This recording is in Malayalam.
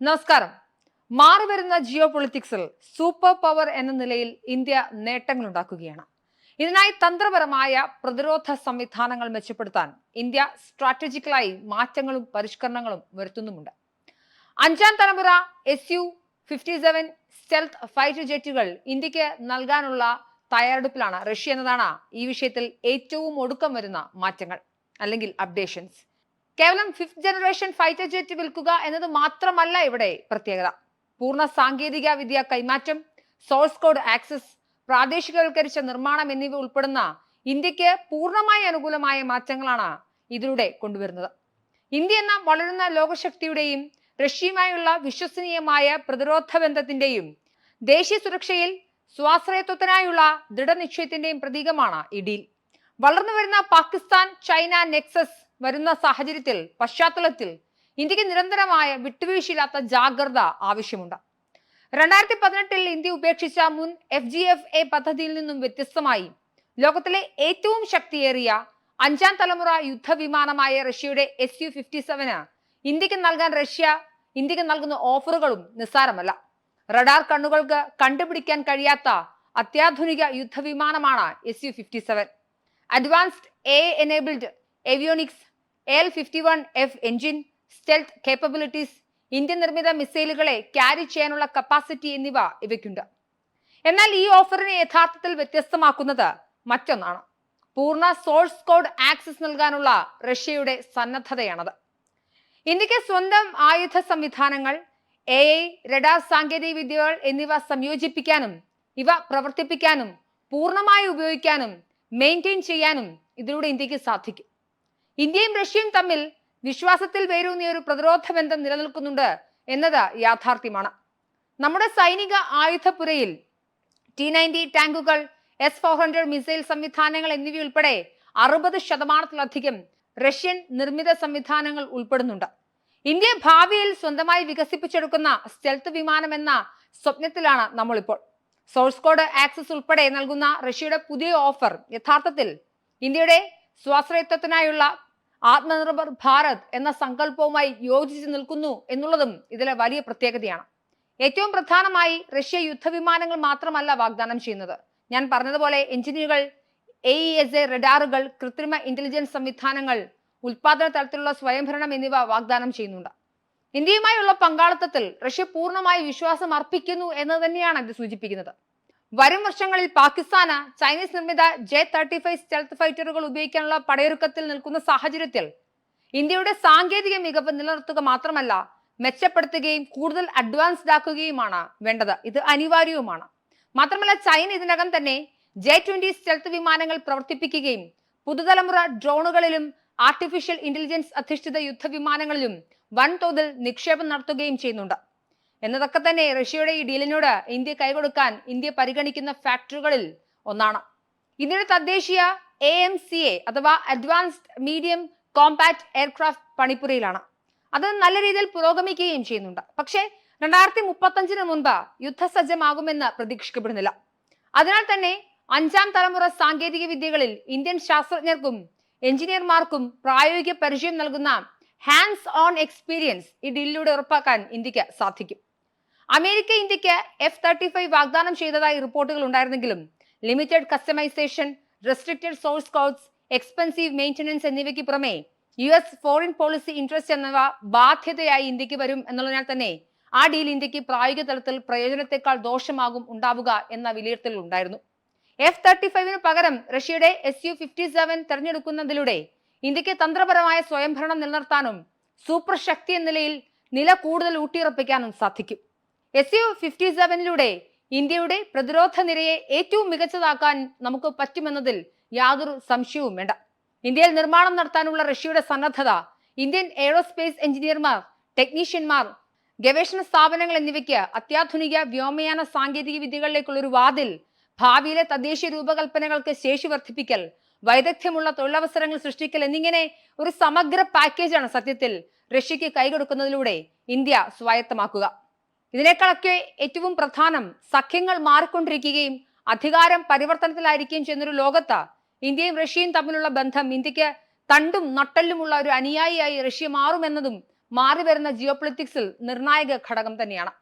നമസ്കാരം. മാറിവരുന്ന ജിയോ പൊളിറ്റിക്സിൽ സൂപ്പർ പവർ എന്ന നിലയിൽ ഇന്ത്യ നേട്ടങ്ങൾ ഉണ്ടാക്കുകയാണ് ഇതിനായി തന്ത്രപരമായ പ്രതിരോധ സംവിധാനങ്ങൾ മെച്ചപ്പെടുത്താൻ ഇന്ത്യ സ്ട്രാറ്റജിക്കലായി മാറ്റങ്ങളും പരിഷ്കരണങ്ങളും വരുത്തുന്നുമുണ്ട്. അഞ്ചാം തലമുറ S U fifty seven stealth fighter ജെറ്റുകൾ ഇന്ത്യയ്ക്ക് നൽകാനുള്ള തയ്യാറെടുപ്പിലാണ് റഷ്യ എന്നതാണ് ഈ വിഷയത്തിൽ ഏറ്റവും ഒടുക്കം വരുന്ന മാറ്റങ്ങൾ അല്ലെങ്കിൽ അപ്ഡേഷൻസ്. കേവലം ഫിഫ്ത് ജനറേഷൻ ഫൈറ്റർ ജെറ്റ് വിൽക്കുക എന്നത് മാത്രമല്ല ഇവിടെ പ്രത്യേകത. പൂർണ സാങ്കേതിക വിദ്യ കൈമാറ്റം സോഴ്സ് കോഡ് ആക്സസ് പ്രാദേശികവൽക്കരിച്ച നിർമ്മാണം എന്നിവ ഉൾപ്പെടുന്ന ഇന്ത്യയ്ക്ക് പൂർണമായി അനുകൂലമായ മാറ്റങ്ങളാണ് ഇതിലൂടെ കൊണ്ടുവരുന്നത്. ഇന്ത്യ എന്ന വളരുന്ന ലോകശക്തിയുടെയും റഷ്യയുമായുള്ള വിശ്വസനീയമായ പ്രതിരോധ ബന്ധത്തിന്റെയും ദേശീയ സുരക്ഷയിൽ സ്വാശ്രയത്വത്തിനായുള്ള ദൃഢനിശ്ചയത്തിന്റെയും പ്രതീകമാണ് ഈ വളർന്നു വരുന്ന പാകിസ്ഥാൻ ചൈന നെക്സസ് വരുന്ന സാഹചര്യത്തിൽ പശ്ചാത്തലത്തിൽ ഇന്ത്യയ്ക്ക് നിരന്തരമായ വിട്ടുവീഴ്ചയില്ലാത്ത ജാഗ്രത ആവശ്യമുണ്ട്. രണ്ടായിരത്തി പതിനെട്ടിൽ ഇന്ത്യ ഉപേക്ഷിച്ച മുൻ എഫ് ജി എഫ് എ പദ്ധതിയിൽ നിന്നും വ്യത്യസ്തമായി ലോകത്തിലെ ഏറ്റവും ശക്തിയേറിയ അഞ്ചാം തലമുറ യുദ്ധവിമാനമായ റഷ്യയുടെ എസ് യു ഫിഫ്റ്റി സെവന് ഇന്ത്യയ്ക്ക് നൽകാൻ റഷ്യ ഇന്ത്യയ്ക്ക് നൽകുന്ന ഓഫറുകളും നിസ്സാരമല്ല. റഡാർ കണ്ണുകൾക്ക് കണ്ടുപിടിക്കാൻ കഴിയാത്ത അത്യാധുനിക യുദ്ധവിമാനമാണ് S U fifty seven advanced A enabled avionics L fifty one F engine stealth capabilities Indian നിർമ്മിത മിസൈലുകളെ ക്യാരി ചെയ്യാനുള്ള കപ്പാസിറ്റി എന്നിവ ഇവയ്ക്കുണ്ട്. എന്നാൽ ഈ ഓഫറിനെ യഥാർത്ഥത്തിൽ വ്യത്യസ്തമാക്കുന്നത് മറ്റൊന്നാണ്. പൂർണ സോഴ്സ് കോഡ് ആക്സസ് നൽകാനുള്ള റഷ്യയുടെ സന്നദ്ധതയാണത്. ഇന്ത്യയ്ക്ക് സ്വന്തം ആയുധ സംവിധാനങ്ങൾ എ ഐ റഡാർ സാങ്കേതിക വിദ്യകൾ എന്നിവ സംയോജിപ്പിക്കാനും ഇവ പ്രവർത്തിപ്പിക്കാനും പൂർണമായി ഉപയോഗിക്കാനും മെയിന്റെയിൻ ചെയ്യാനും ഇതിലൂടെ ഇന്ത്യയ്ക്ക് സാധിക്കും. ഇന്ത്യയും റഷ്യയും തമ്മിൽ വിശ്വാസത്തിൽ വേരൂന്നിയ ഒരു പ്രതിരോധ ബന്ധം നിലനിൽക്കുന്നുണ്ട് എന്നത് യാഥാർത്ഥ്യമാണ്. നമ്മുടെ സൈനിക ആയുധപ്പുരയിൽ ടി നയന്റി ടാങ്കുകൾ എസ് ഫോർ ഹൺഡ്രഡ് മിസൈൽ സംവിധാനങ്ങൾ എന്നിവയുൾപ്പെടെ അറുപത് ശതമാനത്തിലധികം റഷ്യൻ നിർമ്മിത സംവിധാനങ്ങൾ ഉൾപ്പെടുന്നുണ്ട്. ഇന്ത്യ ഭാവിയിൽ സ്വന്തമായി വികസിപ്പിച്ചെടുക്കുന്ന സ്റ്റെൽത്ത് വിമാനം എന്ന സ്വപ്നത്തിലാണ് നമ്മളിപ്പോൾ. സോഴ്സ് കോഡ് ആക്സസ് ഉൾപ്പെടെ നൽകുന്ന റഷ്യയുടെ പുതിയ ഓഫർ യഥാർത്ഥത്തിൽ ഇന്ത്യയുടെ സ്വാശ്രയത്വത്തിനായുള്ള ആത്മനിർഭർ ഭാരത് എന്ന സങ്കല്പവുമായി യോജിച്ച് നിൽക്കുന്നു എന്നുള്ളതും ഇതിലെ വലിയ പ്രത്യേകതയാണ്. ഏറ്റവും പ്രധാനമായി റഷ്യ യുദ്ധവിമാനങ്ങൾ മാത്രമല്ല വാഗ്ദാനം ചെയ്യുന്നത്. ഞാൻ പറഞ്ഞതുപോലെ എഞ്ചിനുകൾ എ ഇ എസ് എ റഡാറുകൾ കൃത്രിമ ഇന്റലിജൻസ് സംവിധാനങ്ങൾ ഉൽപാദന തലത്തിലുള്ള സ്വയംഭരണം എന്നിവ വാഗ്ദാനം ചെയ്യുന്നുണ്ട്. ഇന്ത്യയുമായുള്ള പങ്കാളിത്തത്തിൽ റഷ്യ പൂർണമായി വിശ്വാസം അർപ്പിക്കുന്നു എന്ന് തന്നെയാണ് ഇത് സൂചിപ്പിക്കുന്നത്. വരും വർഷങ്ങളിൽ പാകിസ്ഥാന് ചൈനീസ് നിർമ്മിത ജെ തേർട്ടി ഫൈവ് സ്റ്റെൽത്ത് ഫൈറ്ററുകൾ ഉപയോഗിക്കാനുള്ള പടയൊരുക്കത്തിൽ നിൽക്കുന്ന സാഹചര്യത്തിൽ ഇന്ത്യയുടെ സാങ്കേതിക മികവ് നിലനിർത്തുക മാത്രമല്ല മെച്ചപ്പെടുത്തുകയും കൂടുതൽ അഡ്വാൻസ്ഡ് ആക്കുകയുമാണ് വേണ്ടത്. ഇത് അനിവാര്യവുമാണ്. മാത്രമല്ല ചൈന ഇതിനകം തന്നെ ജെ ട്വന്റി സ്റ്റെൽത്ത് വിമാനങ്ങൾ പ്രവർത്തിപ്പിക്കുകയും പുതുതലമുറ ഡ്രോണുകളിലും ആർട്ടിഫിഷ്യൽ ഇന്റലിജൻസ് അധിഷ്ഠിത യുദ്ധവിമാനങ്ങളിലും വൻതോതിൽ നിക്ഷേപം നടത്തുകയും ചെയ്യുന്നുണ്ട്. എന്നതൊക്കെ തന്നെ റഷ്യയുടെ ഈ ഡീലിനോട് ഇന്ത്യ കൈകൊടുക്കാൻ ഇന്ത്യ പരിഗണിക്കുന്ന ഫാക്ടറികളിൽ ഒന്നാണ്. ഇന്ത്യയുടെ തദ്ദേശീയ എ എം സി എ അഥവാ അഡ്വാൻസ്ഡ് മീഡിയം കോമ്പാക്ട് എയർക്രാഫ്റ്റ് പണിപ്പുരയിലാണ്. അത് നല്ല രീതിയിൽ പുരോഗമിക്കുകയും ചെയ്യുന്നുണ്ട്. പക്ഷേ രണ്ടായിരത്തി മുപ്പത്തഞ്ചിന് മുൻപ് യുദ്ധസജ്ജമാകുമെന്ന് പ്രതീക്ഷിക്കപ്പെടുന്നില്ല. അതിനാൽ തന്നെ അഞ്ചാം തലമുറ സാങ്കേതിക വിദ്യകളിൽ ഇന്ത്യൻ ശാസ്ത്രജ്ഞർക്കും എഞ്ചിനീയർമാർക്കും പ്രായോഗിക പരിചയം നൽകുന്ന ഹാൻഡ്സ് ഓൺ എക്സ്പീരിയൻസ് ഈ ഡീലിലൂടെ ഉറപ്പാക്കാൻ ഇന്ത്യയ്ക്ക് സാധിക്കും. അമേരിക്ക ഇന്ത്യയ്ക്ക് എഫ് തേർട്ടി ഫൈവ് വാഗ്ദാനം ചെയ്തതായി റിപ്പോർട്ടുകൾ ഉണ്ടായിരുന്നെങ്കിലും limited customisation restricted source codes expensive maintenance എന്നിവയ്ക്ക് പുറമെ U S foreign policy interest എന്നിവ ബാധ്യതയായി ഇന്ത്യയ്ക്ക് വരും എന്നുള്ളതിനാൽ തന്നെ ആ ഡീൽ ഇന്ത്യയ്ക്ക് പ്രായോഗിക തലത്തിൽ പ്രയോജനത്തെക്കാൾ ദോഷമാകും ഉണ്ടാവുക എന്ന വിലയിരുത്തൽ ഉണ്ടായിരുന്നു. എഫ് തേർട്ടി ഫൈവിന് പകരം റഷ്യയുടെ എസ് യു ഫിഫ്റ്റി സെവൻ തെരഞ്ഞെടുക്കുന്നതിലൂടെ ഇന്ത്യയ്ക്ക് തന്ത്രപരമായ സ്വയംഭരണം നിലനിർത്താനും സൂപ്പർ ശക്തി എന്ന നിലയിൽ നില കൂടുതൽ ഊട്ടിയുറപ്പിക്കാനും സാധിക്കും. എസ് യു ഫിഫ്റ്റി സെവനിലൂടെ ഇന്ത്യയുടെ പ്രതിരോധ നിരയെ ഏറ്റവും മികച്ചതാക്കാൻ നമുക്ക് പറ്റുമെന്നതിൽ യാതൊരു സംശയവും വേണ്ട. ഇന്ത്യയിൽ നിർമ്മാണം നടത്താനുള്ള റഷ്യയുടെ സന്നദ്ധത ഇന്ത്യൻ എയ്റോസ്പേസ് എഞ്ചിനീയർമാർ ടെക്നീഷ്യന്മാർ ഗവേഷണ സ്ഥാപനങ്ങൾ എന്നിവയ്ക്ക് അത്യാധുനിക വ്യോമയാന സാങ്കേതിക വിദ്യകളിലേക്കുള്ള ഒരു വാതിൽ ഭാവിയിലെ തദ്ദേശീയ രൂപകൽപ്പനകൾക്ക് ശേഷി വർദ്ധിപ്പിക്കൽ വൈദഗ്ധ്യമുള്ള തൊഴിലവസരങ്ങൾ സൃഷ്ടിക്കൽ എന്നിങ്ങനെ ഒരു സമഗ്ര പാക്കേജാണ് സത്യത്തിൽ റഷ്യക്ക് കൈകൊടുക്കുന്നതിലൂടെ ഇന്ത്യ സ്വായത്തമാക്കുക. ഇതിനേക്കാളൊക്കെ ഏറ്റവും പ്രധാനം സഖ്യങ്ങൾ മാറിക്കൊണ്ടിരിക്കുകയും അധികാരം പരിവർത്തനത്തിലായിരിക്കുകയും ചെയ്യുന്നൊരു ലോകത്ത് ഇന്ത്യയും റഷ്യയും തമ്മിലുള്ള ബന്ധം ഇന്ത്യയ്ക്ക് തണ്ടും നട്ടല്ലുമുള്ള ഒരു അനുയായിയായി റഷ്യ മാറുമെന്നതും മാറിവരുന്ന ജിയോ പൊളിറ്റിക്സിൽ നിർണായക ഘടകം തന്നെയാണ്.